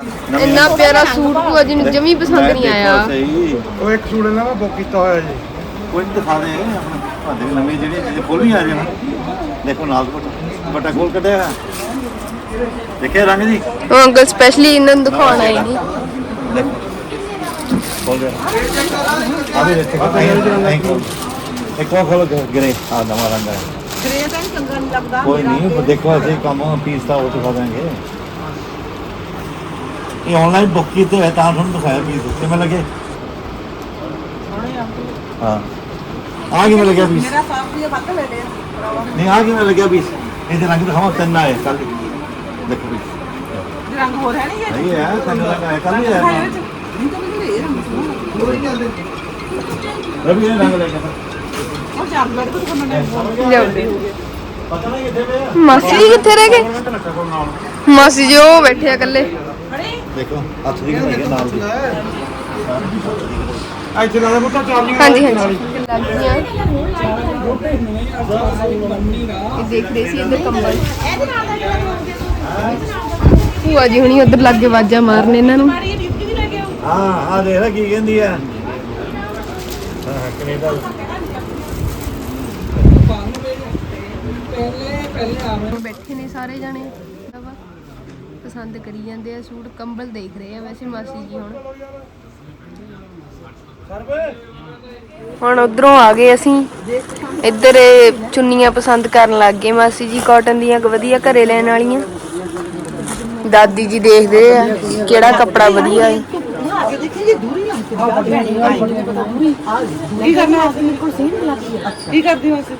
ਇੰਨਾ ਪਿਆਰਾ ਸੂਟ ਭੂਆ ਜੀ ਨੂੰ ਜਮੀ ਪਸੰਦ ਨਹੀਂ ਆਇਆ। ਸਹੀ। ਉਹ ਇੱਕ ਸੂਟ ਇਹਨਾਂ ਦਾ ਬੁੱਕ ਕੀਤਾ ਹੋਇਆ ਜੀ। ਕੋਈ ਨੀ ਦਿਖਾ ਦੇ ਆਪਣੇ ਭਾਦੇ ਨਵੇਂ ਜਿਹੜੇ ਜਿਹੜੇ ਫੁੱਲ ਨਹੀਂ ਆ ਰਹੇ ਨਾ ਦੇਖੋ ਨਾਲ ਦੁਪੱਟਾ ਦੁਪੱਟਾ ਖੋਲ ਕੱਢਿਆ ਹੋਇਆ। ਦੇਖਿਆ ਰੰਗ ਜੀ? ਉਹ ਅੰਕਲ ਸਪੈਸ਼ਲੀ ਇਹਨਾਂ ਨੂੰ ਦਿਖਾਉਣ ਆਏ ਨੇ ਦੇਖੋ। ਖੋਲ ਦੇ ਆ ਵੀ ਦੇਖੋ ਥੈਂਕ ਯੂ ਇੱਕ ਵਾਰ ਖੋਲ ਗਰੇ ਆ ਨਵਾਂ ਰੰਗ ਹੈ ਗ੍ਰੇ ਤਾਂ ਚੰਗਾ ਨਹੀਂ ਲੱਗਦਾ। ਕੋਈ ਨਹੀਂ ਪਰ ਦੇਖੋ ਅਸੀਂ ਕੰਮ ਪੀਸ ਤਾਂ ਉਹ ਦਿਖਾ ਦਾਂਗੇ ਇਹ ਆਨਲਾਈਨ ਬੁੱਕ ਕੀਤੇ ਹੋਏ ਤਾਂ ਤੁਹਾਨੂੰ ਦਿਖਾਇਆ ਪੀਸ ਕਿਵੇਂ ਲੱਗੇ। ਹਾਂ। ਆ ਕਿਵੇਂ ਲੱਗਿਆ ਪੀਸ ਮੇਰਾ ਸਾਫ਼ ਵੀ ਵੱਧ ਲੈ ਲਿਆ। ਨਹੀਂ ਆ ਕਿਵੇਂ ਲੱਗਿਆ ਪੀਸ ਇਹਦੇ ਰੰਗ ਦਿਖਾਵਾਂ ਤਿੰਨ ਆਏ ਕੱਲ ਦੇਖੋ ਪੀਸ ਰੰਗ ਹੋਰ ਹੈ ਨਹੀਂ ਨਹੀਂ ਹੈ ਤਿੰਨ ਰੰਗ ਆਏ ਕੱਲ ਹੀ ਆਇਆ ਨਹੀਂ ਤਾਂ ਮੈਨੂੰ ਇਹ ਰੰਗ ਸੋਹਣਾ ਰਵੀ ਇਹ ਰੰਗ ਲੈ ਕੇ ਉਹ ਚਾਰ ਤੋਂ ਨਹੀਂ ਕਿੱਥੇ ਪਿਆ ਮਾਸੀ ਜੀ ਕਿੱਥੇ ਰਹਿ ਗਏ? ਮਿੰਟ ਮਾਸੀ ਜੀ ਉਹ ਬੈਠੇ ਆ ਇਕੱਲੇ। ਦੇਖੋ ਹੱਥ ਦੀ ਬਣਾਈ ਹੈ ਨਾਲ ਦੀ ਇੱਥੇ ਲਾ ਦੇ ਪੁੱਤਾਂ ਚਾਰਜਿੰਗ ਹਾਂਜੀ ਹਾਂਜੀ। ਲੱਗੀਆਂ ਇਹ ਦੇਖ ਰਹੇ ਸੀ ਇੱਧਰ ਕੰਬਲ। ਭੂਆ ਜੀ ਹੁਣੀ ਉਧਰ ਲੱਗੇ ਵਾਜਾ ਮਾਰਨੇ ਇਹਨਾਂ ਨੂੰ। ਹਾਂ ਆ ਦੇਖ ਲੈ ਕੀ ਕਹਿੰਦੀ ਆ। ਹਾਂ ਕੈਨੇਡਾ ਬੈਠੇ ਨੇ ਸਾਰੇ ਜਾਣੇ। ਪਸੰਦ ਕਰੀ ਜਾਂਦੇ ਆ ਸੂਟ ਕੰਬਲ ਦੇਖ ਰਹੇ ਆ ਵੈਸੇ ਮਾਸੀ ਜੀ ਹੁਣ। ਹੁਣ ਉਧਰੋਂ ਆ ਗਏ ਅਸੀਂ। ਇੱਧਰ ਇਹ ਚੁੰਨੀਆਂ ਪਸੰਦ ਕਰਨ ਲੱਗ ਗਏ ਮਾਸੀ ਜੀ ਕਾਟਨ ਦੀਆਂ ਕੁ ਵਧੀਆ ਘਰੇ ਲੈਣ ਵਾਲੀਆਂ। ਦਾਦੀ ਜੀ ਦੇਖਦੇ ਆ ਕਿਹੜਾ ਕੱਪੜਾ ਵਧੀਆ ਹੈ। ਆ ਕੀ ਕਰਨਾ ਅਸੀਂ ਮੇਰੇ ਕੋਲ ਸੇਮ ਲੱਗਦੀ ਹੈ ਕੀ ਕਰਦੇ ਹੋ? ਅਸੀਂ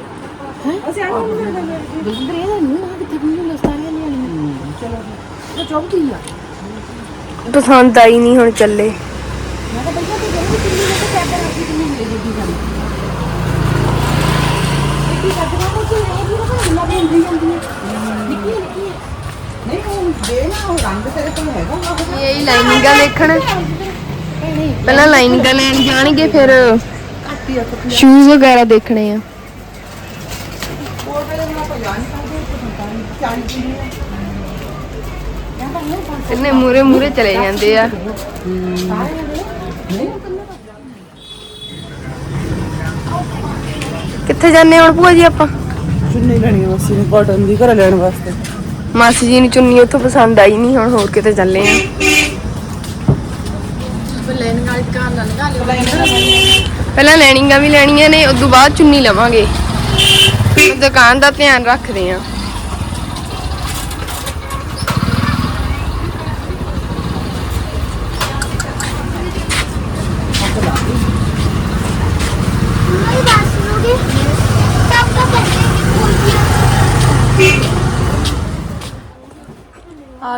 ਅਸੀਂ ਆਹ ਬਿੰਦਰ ਇਹਦਾ ਨਹੀਂ ਨਾ ਕਿੱਥੇ? ਵੀ ਲਸਤਾਰੀਆਂ ਨਹੀਂ ਆਣੀ ਚਲੋ ਉਹ ਚੌਕੀ ਆ। ਪਸੰਦ ਆਈ ਨਹੀਂ ਹੁਣ ਚੱਲੇ। ਮੈਂ ਤਾਂ ਬਈਆ ਤੇ ਜਲਦੀ ਕਿੰਨੀ ਮੈਂ ਤਾਂ ਪੈਦਾ ਰੱਖੀ ਕਿੰਨੀ ਮਿਲੇ ਜੀ ਸਾਨੂੰ। ਇਹ ਕੀ ਕਰਦੇ ਹੋ ਕਿ ਇਹ ਵੀ ਨਾ ਗੁੱਲਾ ਵੀ ਹੁੰਦੀ ਜਾਂਦੀ ਹੈ ਨਿੱਕੀ ਨਿੱਕੀ ਨਹੀਂ ਉਹ ਦੇ ਨਾ ਉਹ ਰੰਗ ਤੇਰੇ ਕੋਲ ਹੈਗਾ ਉਹ ਇਹ ਲਾਈਨਿੰਗਾਂ ਦੇਖਣ। ਪਹਿਲਾਂ ਲਾਈਨਿੰਗਾਂ ਲੈਣ ਜਾਣਗੇ ਫਿਰ ਹੀ ਆ ਸ਼ੂਜ਼ ਵਗੈਰਾ ਦੇਖਣੇ ਆ। ਉਹ ਵੇਲੇ ਮੈਂ ਕੋਈ ਜਾਣ ਕਰਦੇ ਪਤਾ ਨਹੀਂ ਚਾਲੀ ਕਿੰਨੀ ਹੈ ਇੰਨੇ ਮੂਰੇ ਮੂਰੇ ਚਲੇ ਜਾਂਦੇ ਆ। ਨੇ ਕਿੱਥੇ ਜਾਂਦੇ ਹੁਣ ਭੂਆ ਜੀ ਆਪਾਂ? ਚੁੰਨੀ ਲੈਣੀ ਹੈ ਅਸੀਂ ਕਾਟਨ ਦੀ ਘਰ ਲੈਣ ਵਾਸਤੇ। ਮਾਸੀ ਜੀ ਨੂੰ ਚੁੰਨੀ ਉੱਥੋਂ ਪਸੰਦ ਆਈ ਨਹੀਂ ਹੁਣ ਹੋਰ ਕਿਤੇ ਚੱਲੇ ਆ। ਪਹਿਲਾਂ ਲੈਣੀਆਂ ਵੀ ਲੈਣੀਆਂ ਨੇ ਉਦੋਂ ਬਾਅਦ ਚੁੰਨੀ ਲਵਾਂਗੇ। ਦੁਕਾਨ ਦਾ ਧਿਆਨ ਰੱਖਦੇ ਆ।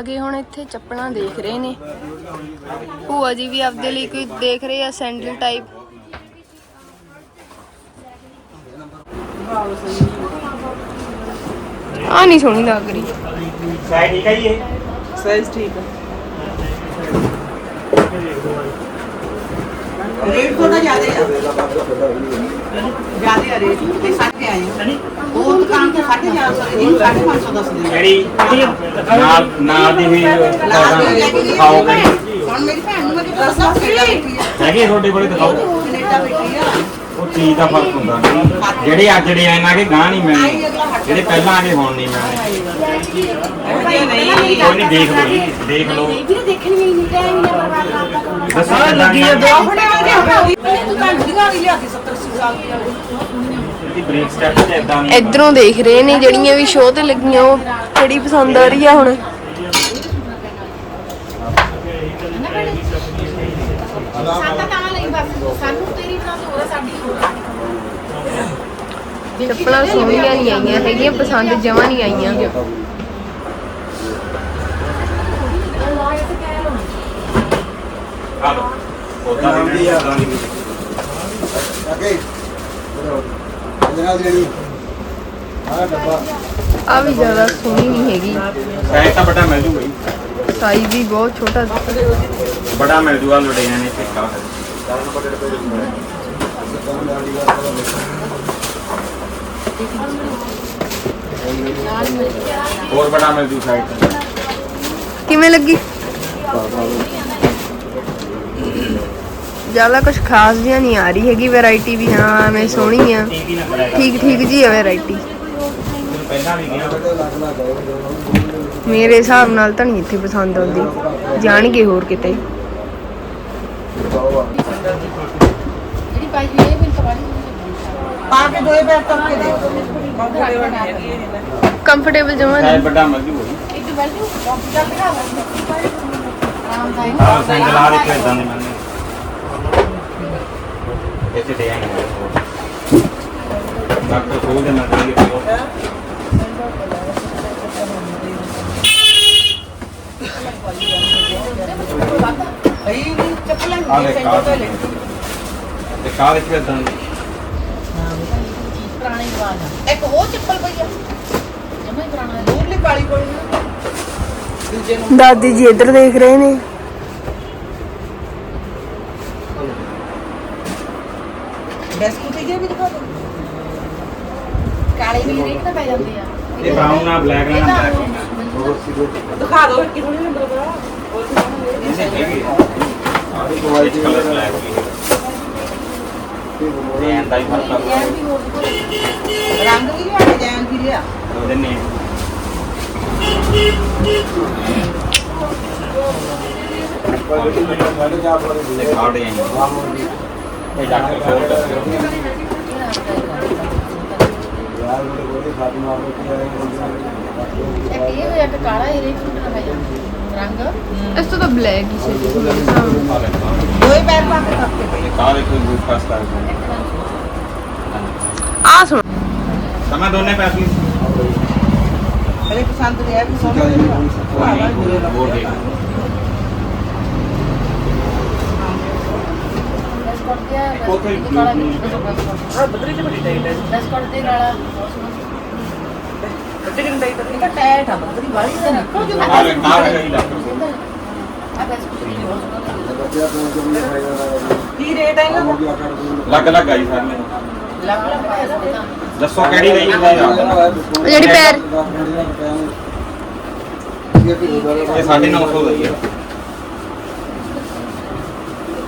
ਗਏ ਹੁਣ ਇੱਥੇ ਚੱਪਲਾਂ ਦੇਖ ਰਹੇ ਨੇ। ਭੂਆ ਜੀ ਵੀ ਆਪਦੇ ਲਈ ਕੋਈ ਦੇਖ ਰਹੇ ਆ ਸੈਂਡਲ ਟਾਈਪ ਆ ਨਹੀਂ ਸੋਹਣੀ ਲੱਗ ਰਹੀ। ਸਾਈਜ਼ ਠੀਕ ਹੈ ਰੇਟ ਥੋੜਾ ਜ਼ਿਆਦਾ ਹੈ ਜ਼ਿਆਦਾ ਹੈ ਰੇਟ ਆਏ ਆ। ਉਹ ਦੁਕਾਨ ਤੇ ਸਾਢੇ ਚਾਰ ਸੌ ਦੀ ਸਾਢੇ ਪੰਜ ਸੌ ਦੱਸਦੇ ਨੇ ਕਿਹੜੀ ਨਾਲ ਨਾਲ ਦੀ ਵੀ ਦਿਖਾਓ ਹੁਣ ਮੇਰੀ ਭੈਣ ਨੂੰ ਮੈਂ ਕਿਹਾ ਦੱਸਾਂ ਬੈਠੀ ਆ। ਹੈਗੀ ਤੁਹਾਡੇ ਕੋਲੇ ਦਿਖਾਓ। ਕੈਨੇਡਾ ਬੈਠੀ ਆ। ਉਹ ਚੀਜ਼ ਦਾ ਫ਼ਰਕ ਹੁੰਦਾ ਜਿਹੜੇ ਅੱਜ ਜਿਹੜੇ ਆਏ ਨਾ ਕਿ ਗਾਂ ਨਹੀਂ ਮਿਲਣੇ। ਜਿਹੜੇ ਪਹਿਲਾਂ ਆਏ ਹੁਣ ਨਹੀਂ ਮਿਲਣੇ। ਨਹੀਂ ਕੋਈ ਨਹੀਂ ਦੇਖ ਲਓ ਜੀ ਦੇਖ ਲਓ। ਵੀਰੇ ਦੇਖਣ ਗਈ ਨਹੀਂ ਟਾਈਮ ਨਾ ਬਰਬਾਦ ਕਰਦਾ ਦੱਸੋ ਲੱਗੀ ਹੈ ਦੋ ਫੜੇ ਵਾਂਗੇ ਹੋ ਗਈ ਤੂੰ ਤਾਂ ਵੀ ਲਿਆ ਕੇ 70 80 ਸਾਲ ਦੀ ਆ ਇਹਦੀ ਬ੍ਰੇਕ ਸਟੈਪ ਤੇ ਇਦਾਂ ਨਹੀਂ ਇਧਰੋਂ ਦੇਖ ਰਹੇ ਨੇ ਜਿਹੜੀਆਂ ਵੀ ਸ਼ੋਅ ਤੇ ਲੱਗੀਆਂ ਉਹ ਕਿਹੜੀ ਪਸੰਦ ਆ ਰਹੀ ਆ ਹੁਣ। ਚੱਪਲਾਂ ਸੋਹਣੀਆਂ ਨਹੀਂ ਆਈਆਂ ਹੈਗੀਆਂ ਪਸੰਦ ਜਮਾਂ ਨਹੀਂ ਆਈਆਂ। ਉਦਾਂ ਦੀ ਅੱਗੇ। ਜਨਾਬ ਜਿਹੜੀ ਆ ਡੱਬਾ ਆ ਵੀ ਜ਼ਿਆਦਾ ਸੋਹਣੀ ਨਹੀਂ ਹੈਗੀ ਸਾਈਜ਼ ਤਾਂ ਵੱਡਾ ਮਿਲ ਜੂਗਾ ਜੀ ਸਾਈਜ਼ ਵੀ ਬਹੁਤ ਛੋਟਾ ਬੜਾ ਮਿਲ ਜੂਗਾ ਲੁਧਿਆਣੇ ਨੇ ਫਿੱਕਾ ਹੋਰ ਬੜਾ ਮਿਲ ਜੂ ਸਾਈਜ਼ ਤੇ ਕਿਵੇਂ ਲੱਗੀ ਜ਼ਿਆਦਾ ਕੁਝ ਖਾਸ ਜਿਹਾ ਨਹੀਂ ਆ ਰਹੀ ਹੈਗੀ ਵੈਰਾਈਟੀ ਵੀ ਹਾਂ ਐਵੇਂ ਸੋਹਣੀ ਆ। ਠੀਕ ਠੀਕ ਜੀ ਆ ਵੈਰਾਈਟੀ ਮੇਰੇ ਹਿਸਾਬ ਨਾਲ ਤਾਂ ਨਹੀਂ ਇੱਥੇ ਪਸੰਦ ਆਉਂਦੀ। ਜਾਣਗੇ ਹੋਰ ਕਿਤੇ। ਜਿਹੜੀ ਪਾਈ ਹੋਈ ਹੈ ਬਿਲ ਕਵਾੜੀ ਪਾ ਕੇ ਦੋਏ ਪੈਰ ਤੱਕ ਕੇ ਦੇ। ਕੰਫਰਟੇਬਲ ਜਮਾ ਨਹੀਂ। ਵੱਡਾ ਮਰਜ਼ੀ ਹੋਈ ਇੱਕ ਨੂੰ ਚੱਲ ਦਿਖਾ ਲੈ ਆਰਾਮਦਾਇਕ ਆਹ ਸੈਂਡਲ ਆ ਦੇਖੋ ਇਦਾਂ ਦੇ ਮੰਨੇ ਇੱਥੇ ਦੇ ਆਏ ਡਾਕਟਰ ਖੋਲ ਦੇਣਾ ਚਾਹੀਏ ਭਈ ਚੱਪਲਾਂ ਆ ਲੈ ਨਹੀਂ ਕਾਹ ਸੈਂਟਰ ਤੇ ਕਾਹ ਦੇਖੋ। ਇਦਾਂ ਦੀ? ਪੁਰਾਣੀ ਵਾਲਾ ਇੱਕ ਉਹ ਚੱਪਲ ਪਈ ਆ। ਜਮਾ ਹੀ ਪੁਰਾਣਾ ਦੂਰਲੀ ਕਾਲੀ ਕੋਲ ਦੂਜੇ ਨੂੰ ਦਾਦੀ ਜੀ ਇੱਧਰ ਦੇਖ ਰਹੇ ਨੇ ਬਿਸਕੁਟ ਜੇ ਵੀ ਦਿਖਾ ਦੋ ਕਾਲੇ ਵੀ ਰੇਟ ਤਾਂ ਪੈ ਜਾਂਦੇ ਆ। ਇਹ ਬਰਾਊਨ ਨਾਲ ਬਲੈਕ ਨਾਲ ਬਲੈਕ ਦਿਖਾ ਦੋ ਕਿ ਥੋੜੀ ਨੰਬਰ ਬਰਾ ਇਹਨੇ ਹੈਗੀ ਆ। ਇਹ ਕੋਈ ਕਲਰ ਬਲੈਕ ਇਹ ਆਂਦਾ ਹੀ ਫ਼ਰਕ ਆ। ਰੰਗ ਵੀ ਲਿਆ ਡਿਜ਼ਾਈਨ ਵੀ ਲਿਆ। ਉਹਦੇ ਨੇ ਤੇ ਕਾਰਡ ਆਈ ਇਹ ਡਾਕਟਰ ਕੋਲ ਇੱਕ ਇਹ ਕਾਲਾ ਜਾਂਦਾ ਰੰਗ ਇਸ ਤੋਂ ਤਾਂ ਬਲੈਕ ਹੀ ਸੀ। ਮੇਰੇ ਹਿਸਾਬ ਦੋਏ ਪੈਰ ਪਾ ਕੇ ਕੱਪ ਕੇ। ਪਈ ਇਹ ਕਾਹ ਦੇਖੋ ਗੂਫ ਫਸਟ ਆ ਸੁਣ। ਸਮਾਂ ਦੋਨੇ ਪੈਸੇ ਮੇਰੇ ਪਸੰਦ ਦੇ ਆ ਵੀ ਸੋਹਣਾ ਹੋਰ ਦੇਖ ਉੱਥੇ ਕਾਲਾ ਵੀ ਹਾਂ ਬਦਰੀ ਤੇ ਬੜੀ ਟਾਈਟ ਹੈ ਦਸ ਕੋਲ ਦੇ ਕਾਲਾ ਬੱਚੇ ਕਿੰਨੇ ਟਾਈਟ ਹੈ। ਟਾਈਟ ਆ ਬਦਰੀ ਵਾਲੀ ਤਾਂ ਨਿਕਲ ਜੂ। ਆ ਲੈ ਕਾਹ ਹੈ ਡਾਕਟਰ ਆ ਬਸ ਕੀ ਰੇਟ ਹੈ ਇਹਨਾਂ ਦਾ? ਲੱਗ ਲੱਗ ਆਈ ਸਰ। ਦੱਸੋ ਕਿਹੜੀ ਲਈ ਇਹਦਾ ਯਾਦ ਉਹ ਜਿਹੜੀ ਪੈਰ ਇਹ 950 ਦਾ ਹੀ ਹੈ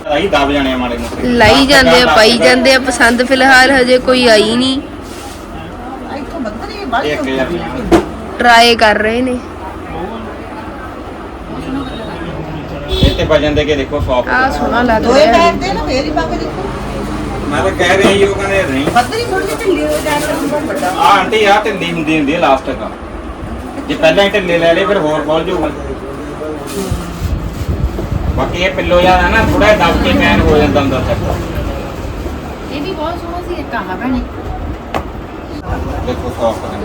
ਆਈ ਦਬ ਜਾਣੇ ਆ ਮਾੜੇ ਮੋਟੇ। ਲਾਈ ਜਾਂਦੇ ਆ ਪਾਈ ਜਾਂਦੇ ਆ ਪਸੰਦ ਫਿਲਹਾਲ ਹਜੇ ਕੋਈ ਆਈ ਨਹੀਂ। ਇੱਥੋਂ ਬਦਰੀ ਵਾਲੀ ਇੱਕ ਹਜ਼ਾਰ ਰੁਪਇਆ। ਟਰਾਈ ਕਰ ਰਹੇ ਨੇ। ਇਹ ਤੇ ਵਜਨ ਦੇ ਕੇ ਦੇਖੋ 100 ਆ ਸੋਹਣਾ ਲੱਗ ਦੋਏ ਰਿਹਾ ਪੈਰ ਦੇ ਨਾ ਫੇਰ ਹੀ ਪਾ ਕੇ ਦੇਖੋ। ਮੈਂ ਤਾਂ ਕਹਿ ਰਹੀ ਹਾਂ ਉਹ ਕਹਿੰਦੇ ਨਹੀਂ। ਬਦਰੀ ਥੋੜੀ ਜਿਹੀ ਢਿੱਲੀ ਹੋ ਜਾਏ ਤਾਂ ਨੰਬਰ ਵੱਡਾ। ਆ ਆਂਟੀ ਆ ਢਿੱਲੀ ਹੁੰਦੀ ਹੁੰਦੀ ਹੈ ਲਾਸਟ ਤੱਕ। ਜੇ ਪਹਿਲਾਂ ਹੀ ਢਿੱਲੇ ਲੈ ਲਏ ਫਿਰ ਹੋਰ ਖੋਲ ਜਾਊਗਾ ਬਾਕੀ ਇਹ ਪਿੱਲੋ ਯਾਰ ਹੈ ਨਾ ਥੋੜਾ ਦਬ ਕੇ ਮੈਨ ਹੋ ਜਾਂਦਾ ਅੰਦਰ ਤੱਕ ਇਹ ਵੀ ਬਹੁਤ ਸੋਹਣਾ ਸੀ ਇੱਕ ਆਹ ਭੈਣੇ ਦੇਖੋ ਸੌਫਟ ਹੈ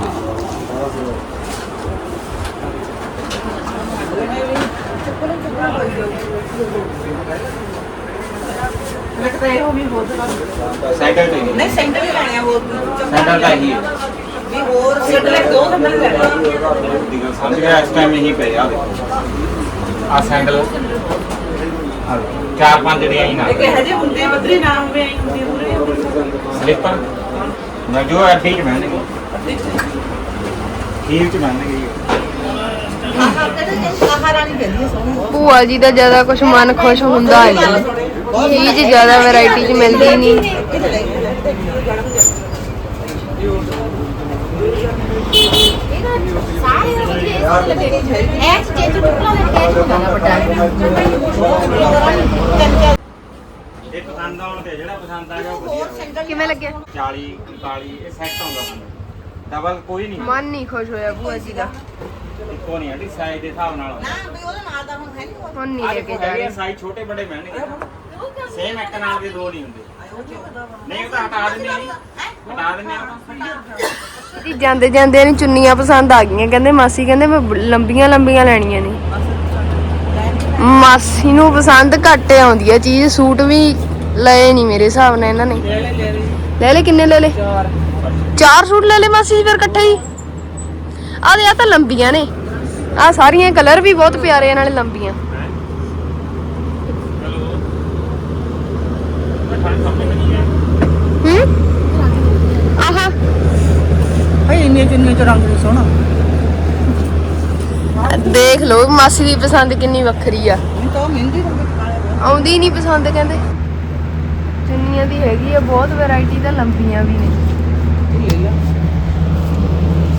ਲੱਗਦਾ ਇਹ ਹੋ ਵੀ ਬਹੁਤ ਸਾਈਕਲ ਤੇ ਨਹੀਂ ਨਹੀਂ ਸੈਂਟਰ ਹੀ ਲੈਣੇ ਆ ਹੋਰ ਸਾਈਕਲ ਤਾਂ ਹੀ ਹੈ ਵੀ ਹੋਰ ਸੈਂਟਰ ਲੈ ਦੋ ਨੰਬਰ ਲੈਣੇ ਦੀ ਗੱਲ ਸਮਝ ਗਿਆ ਇਸ ਟਾਈਮ ਇਹੀ ਪਏ ਆ ਦੇਖੋ ਆ ਸੈਂਡਲ। ਚਾਰ ਪੰਜ ਜਿਹੜੀਆਂ ਹੀ ਨਾਲ। ਇੱਕ ਇਹੋ ਜਿਹੇ ਹੁੰਦੇ ਆ, ਬਦਰੀ ਨਾ ਹੋਵੇ ਐਂ ਹੁੰਦੀ ਪੂਰੇ ਸਲੀਪਰ। ਮੈਂ ਜੋ ਅੱਡੀ ਚ ਬਹਿਣਗੇ ਹੀਲ ਚ ਆ ਸੋਹਣੀ ਭੂਆ ਜੀ ਦਾ ਜ਼ਿਆਦਾ ਕੁਝ ਮਨ ਖੁਸ਼ ਹੁੰਦਾ ਹੈ ਚੀਜ਼ ਜ਼ਿਆਦਾ ਵੈਰਾਈਟੀ ਚ ਮਿਲਦੀ ਨਹੀਂ ਸਾਰੇ ਵਧੀਆ ਲੱਗੇ ਐ ਚ ਜੇ ਤੂੰ ਟੁਕੜਾ ਲੈ ਕੇ ਆਇਆ ਵੱਡਾ ਇਹ ਪਸੰਦ ਆਉਣ ਤੇ ਜਿਹੜਾ ਪਸੰਦ ਆ ਗਿਆ ਉਹ ਵਧੀਆ। ਕਿਵੇਂ ਲੱਗਿਆ? 40 45 ਇਹ ਸੈੱਟ ਆਉਂਦਾ ਸਾਨੂੰ ਡਬਲ ਕੋਈ ਨਹੀਂ। ਮਨ ਨਹੀਂ ਖੁਸ਼ ਹੋਇਆ ਭੂਆ ਜੀ ਦਾ। ਇੱਕੋ ਨਹੀਂ ਆਂਟੀ ਸਾਈਜ਼ ਦੇ ਹਿਸਾਬ ਨਾਲ। ਨਾ ਵੀ ਉਹਦੇ ਨਾਲ ਦਾ ਹੁਣ ਹੈ ਨਹੀਂ ਹੁਣ ਨਹੀਂ ਲੈ ਕੇ ਜਾ ਰਹੇ ਸਾਈਜ਼ ਛੋਟੇ ਵੱਡੇ ਮਿਲਣਗੇ ਸੇਮ ਇੱਕ ਨਾਲ ਦੇ ਦੋ ਨਹੀਂ ਹੁੰਦੇ। ਨਹੀਂ ਉਹ ਤਾਂ ਹਟਾ ਦਿੰਦੇ ਆ ਜੀ। ਹਟਾ ਦਿੰਦੇ ਆ। ਜੀ ਜਾਂਦੇ ਜਾਂਦੇ ਨੇ ਚੁੰਨੀਆਂ ਪਸੰਦ ਆ ਗਈਆਂ। ਕਹਿੰਦੇ ਮਾਸੀ ਕਹਿੰਦੇ ਮੈਂ ਲੰਬੀਆਂ ਲੰਬੀਆਂ ਲੈਣੀਆਂ ਨੇ। ਮਾਸੀ ਨੂੰ ਪਸੰਦ ਘੱਟ ਆਉਂਦੀ ਹੈ ਚੀਜ਼। ਸੂਟ ਵੀ ਲਏ ਨਹੀਂ ਮੇਰੇ ਹਿਸਾਬ ਨਾਲ ਇਹਨਾਂ ਨੇ। ਲੈ ਲੈ ਕਿੰਨੇ ਲੈ ਲੈ? ਚਾਰ। ਸੂਟ ਲੈ ਲੈ ਮਾਸੀ ਜੀ ਫਿਰ ਇਕੱਠੇ ਹੀ। ਆਹ ਦੇ ਆ ਤਾਂ ਲੰਬੀਆਂ ਨੇ। ਆ ਸਾਰੀਆਂ ਕਲਰ ਵੀ ਬਹੁਤ ਪਿਆਰੇ ਆ ਨਾਲੇ ਲੰਬੀਆਂ। ਹੂੰ? ਆਹਾ। ਭਈ ਇੰਨੇ ਚੁੰਨੀਆਂ ਚ ਰੰਗ ਵੀ ਸੋਹਣਾ। ਦੇਖ ਲਓ ਮਾਸੀ ਦੀ ਪਸੰਦ ਕਿੰਨੀ ਵੱਖਰੀ ਆ। ਨਹੀਂ ਤਾਂ ਉਹ ਮਹਿੰਦੀ ਰੰਗ ਆਉਂਦੀ ਨਹੀਂ ਪਸੰਦ ਕਹਿੰਦੇ। ਚੁੰਨੀਆਂ ਦੀ ਹੈਗੀ ਆ ਬਹੁਤ ਵੈਰਾਈਟੀ ਤਾਂ ਲੰਬੀਆਂ ਵੀ ਨੇ।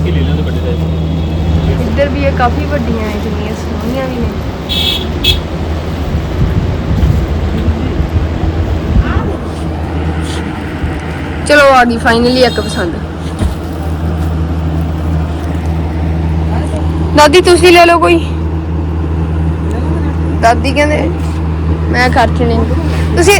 ਇਹ ਲੈ ਲੈਂਦੇ ਵੱਡੇ ਸਾਈਜ਼ ਇੱਧਰ ਵੀ ਇਹ ਕਾਫੀ ਵੱਡੀਆਂ ਨੇ ਚੁੰਨੀਆਂ ਸੋਹਣੀਆਂ ਵੀ ਨੇ। ਚਲੋ ਆ ਗਈ ਫਾਈਨਲੀ ਇੱਕ ਪਸੰਦ ਦਾਦੀ ਤੁਸੀਂ ਲੈ ਲਓ ਕੋਈ ਦਾਦੀ ਕਹਿੰਦੇ ਮੈਂ ਖਰਚਣੀ ਨੀ। ਤੁਸੀਂ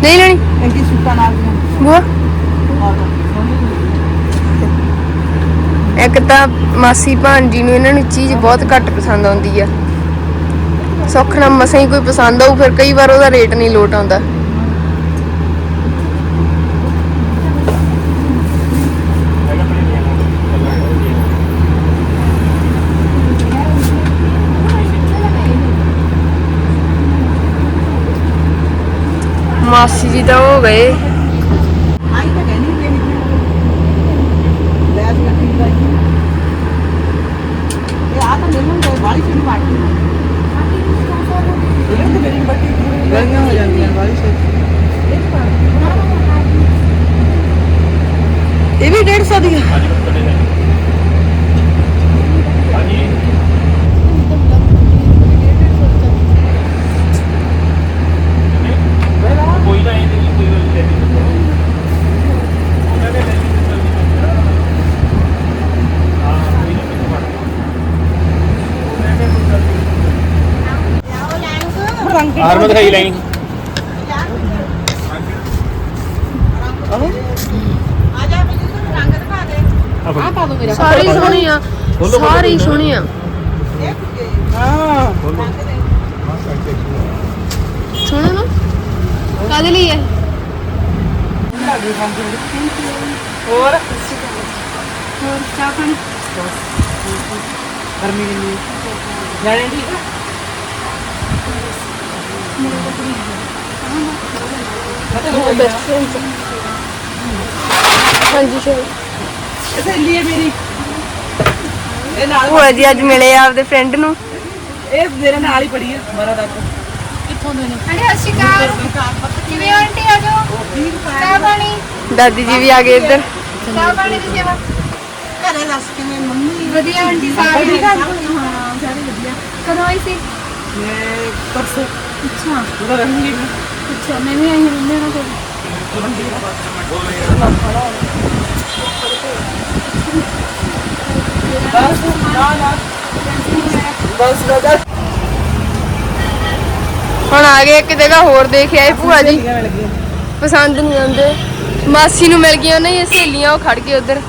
ਨਹੀਂ ਲੈਣੀ ਐਂਟੀ ਸੁੱਕਾ ਨਾਲ ਬੁਆ ਇੱਕ ਤਾਂ ਮਾਸੀ ਭਾਂਜੀ ਨੂੰ ਇਹਨਾਂ ਨੂੰ ਚੀਜ਼ ਬਹੁਤ ਘੱਟ ਪਸੰਦ ਆਉਂਦੀ ਆ। ਸੁੱਖ ਨਾਲ ਮਸਾਂ ਹੀ ਕੋਈ ਪਸੰਦ ਆਊ, ਫਿਰ ਕਈ ਵਾਰ ਉਹਦਾ ਰੇਟ ਨਹੀਂ ਲੋਟ ਆਉਂਦਾ। ਮਾਸੀ ਜੀ ਤਾਂ ਹੋ ਗਏ ਆਈ ਤਾਂ ਕਹਿੰਦੀ ਤੇ ਲੈ ਅੱਜ ਕੱਟੀ ਦਾ ਇਹ ਆ ਤਾਂ ਮੈਨੂੰ ਕੋਈ ਬਾਲੀ ਚੀਜ਼ ਮੇਰੀ ਬੱਟੀ ਗਲੀਆਂ ਹੋ ਜਾਂਦੀਆਂ ਬਾਲੀ ਸੇ ਇਹ ਵੀ 150 ਦੀ ਆ ਹਾਂਜੀ ਵੱਡੇ ਸਾਈਜ਼ ਹਾਂਜੀ ਕੋਈ ਨਾ ਇਹ ਨਹੀਂ ਕੋਈ ਗੱਲ ਨਹੀਂ ਉਹਨਾਂ ਦੇ ਲੈ ਲਈ ਹਾਂ ਕੋਈ ਨਾ ਮੈਨੂੰ ਪੜ ਰੰਗ ਆਰਮ ਦਿਖਾਈ ਲਾਈਨ ਆ ਪਾ ਦੋ ਮੇਰਾ। ਸਾਰੇ ਹੀ ਸੋਹਣੇ ਆ। ਸਾਰੇ ਹੀ ਸੋਹਣੇ ਆ। ਹਾਂ। ਸੋਹਣਾ ਨਾ? ਕਾਦੇ ਲਈ ਹੈ ਹੋਰ? ਹੋਰ ਚਾਹ ਪਾਣੀ? ਗਰਮੀ ਕਿੰਨੀ ਜਾਣੇ ਠੀਕ ਆ? ਹਾਂ ਬੈਸਟ ਫਰੈਂਡ ਹਾਂਜੀ। ਚਲੋ ਇਹ ਸਹੇਲੀ ਹੈ ਮੇਰੀ ਇਹ ਨਾਲ ਭੂਆ ਜੀ ਅੱਜ ਮਿਲੇ ਆ ਆਪਦੇ ਫਰੈਂਡ ਨੂੰ। ਇਹ ਮੇਰੇ ਨਾਲ ਹੀ ਪੜੀ ਹੈ ਮਾਰਾ ਤੱਕ। ਅਰੇ ਅਸ਼ਿਕਾਰ ਕਿਵੇਂ ਆਂਟੀ ਆ ਜਾਓ? ਚਾਹ ਪਾਣੀ? ਦਾਦੀ ਜੀ ਵੀ ਆ ਗਏ ਇੱਧਰ। ਚਾਹ ਪਾਣੀ ਦੀ ਸੇਵਾ। ਘਰੇ ਦੱਸ ਕਿਵੇਂ ਮੰਮੀ ਵਧੀਆ ਆਂਟੀ ਸਾਰੇ ਠੀਕ ਆ ਹਾਂ ਸਾਰੇ ਵਧੀਆ। ਕਦੋਂ ਆਈ ਸੀ? ਮੈਂ ਪਰਸੋਂ। ਅੱਛਾ ਉਹਦਾ ਰਹੂੰਗੀ ਮੈਂ ਅੱਛਾ ਮੈਂ ਵੀ। ਆਈ ਹਾਂ ਮੰਮੀ ਨਾਲ ਕੋਲ ਬਸ ਨਾ ਨਾ ਬਸ ਬਸ ਹੁਣ ਆ ਗਏ ਇੱਕ ਜਗ੍ਹਾ ਹੋਰ ਦੇਖ ਆਏ ਭੂਆ ਜੀ। ਪਸੰਦ ਨਹੀਂ ਆਉਂਦੇ। ਮਾਸੀ ਨੂੰ ਮਿਲ ਗਈਆਂ ਉਹਨਾਂ ਦੀਆਂ ਸਹੇਲੀਆਂ ਉਹ ਖੜ ਗਏ ਉਧਰ।